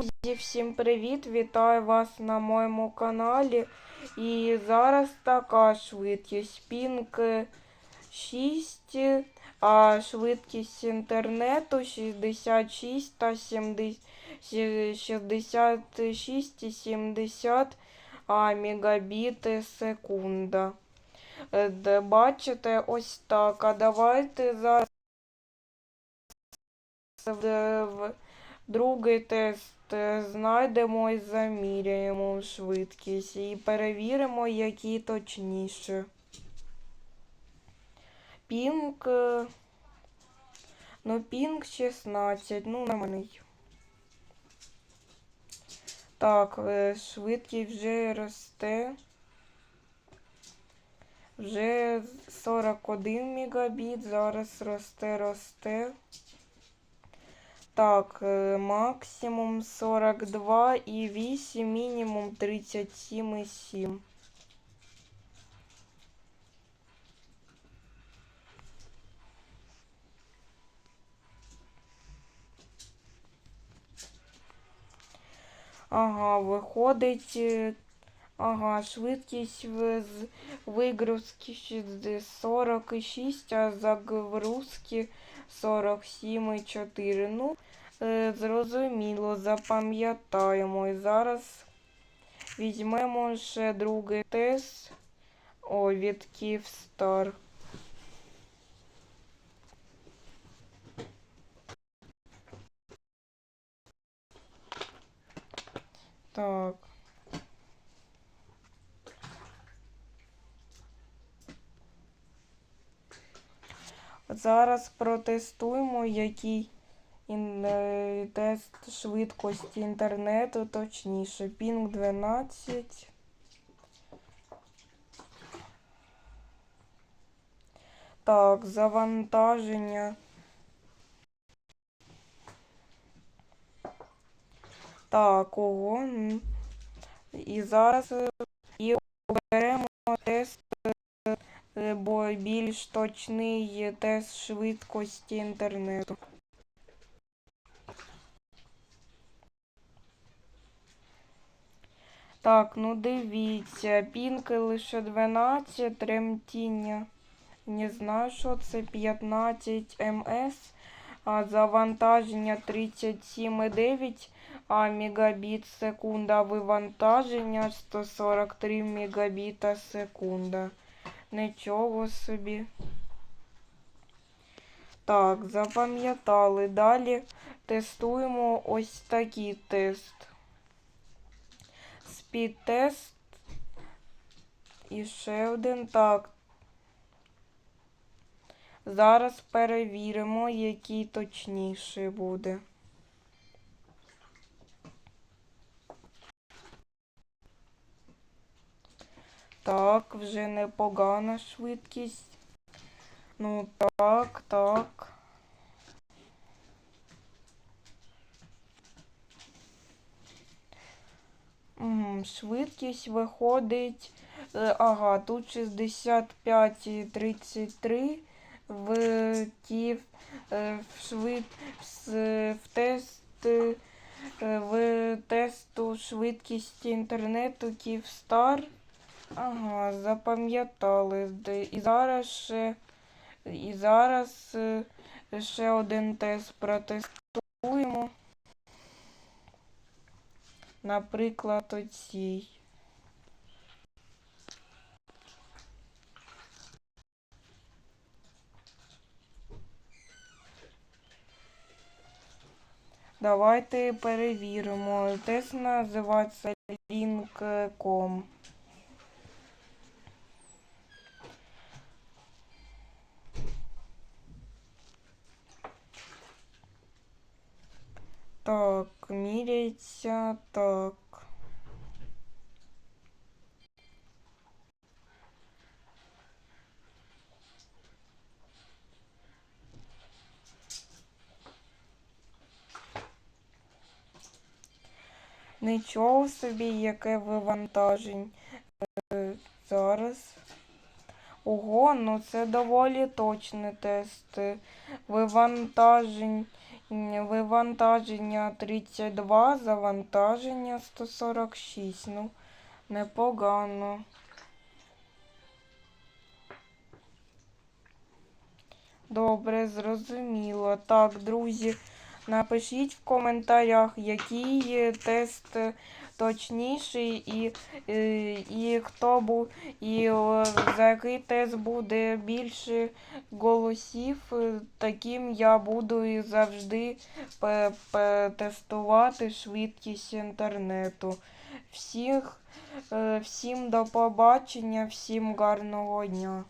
Друзі, всім привіт! Вітаю вас на моєму каналі. І зараз така швидкість. Пінк 6, а швидкість інтернету 66 та 70, 66 і 70 а, мегабіти секунда. Е, Бачите, ось так. А давайте зараз другий тест е, знайдемо і заміряємо швидкість і перевіримо, які точніше. Пінк. е, Ну, пінк 16, ну, нормальний. Так, е, швидкість вже росте. Вже 41 мегабіт, зараз росте, росте. Так, е, максимум 42 і 8, мінімум 37,7. Ага, виходить. Ага, швидкість вигрузки ще 46, а загрузки 47,4. Ну, е, зрозуміло, запам'ятаємо. І зараз візьмемо ще другий тест. О, від Київстар. Так. Зараз протестуємо, який е, тест швидкості інтернету, точніше. Пінг 12. Так, завантаження. Так, ого. І зараз е, і оберемо тест е, бо більш точний тест швидкості інтернету. Так, ну дивіться, пінки лише 12, тремтіння. Не знаю, що це 15 МС, а завантаження 37,9 а мегабіт секунда, вивантаження 143 мегабіта секунда. Нічого собі. Так, запам'ятали. Далі тестуємо ось такий тест. Спід-тест. І ще один. Так. Зараз перевіримо, який точніший буде. Так, вже непогана швидкість. Ну так, так. Швидкість виходить. е, Ага, тут 65,33 в ті е, в швид в, тест е, в тесту швидкості інтернету Київстар. Ага, запам'ятали. І зараз ще, і зараз е, ще один тест протестуємо. Наприклад, оцій. Давайте перевіримо. Тест називається Link.com. Так, міряється так. Нічого собі, яке вивантажень. Е, Зараз. Ого, ну це доволі точний тест. Вивантажень Вивантаження 32, завантаження 146. Ну, непогано. Добре, зрозуміло. Так, друзі, напишіть в коментарях, який тест точніший і, е, і хто був, і за який тест буде більше голосів, е, таким я буду і завжди тестувати швидкість інтернету. Всіх, е, всім до побачення, всім гарного дня.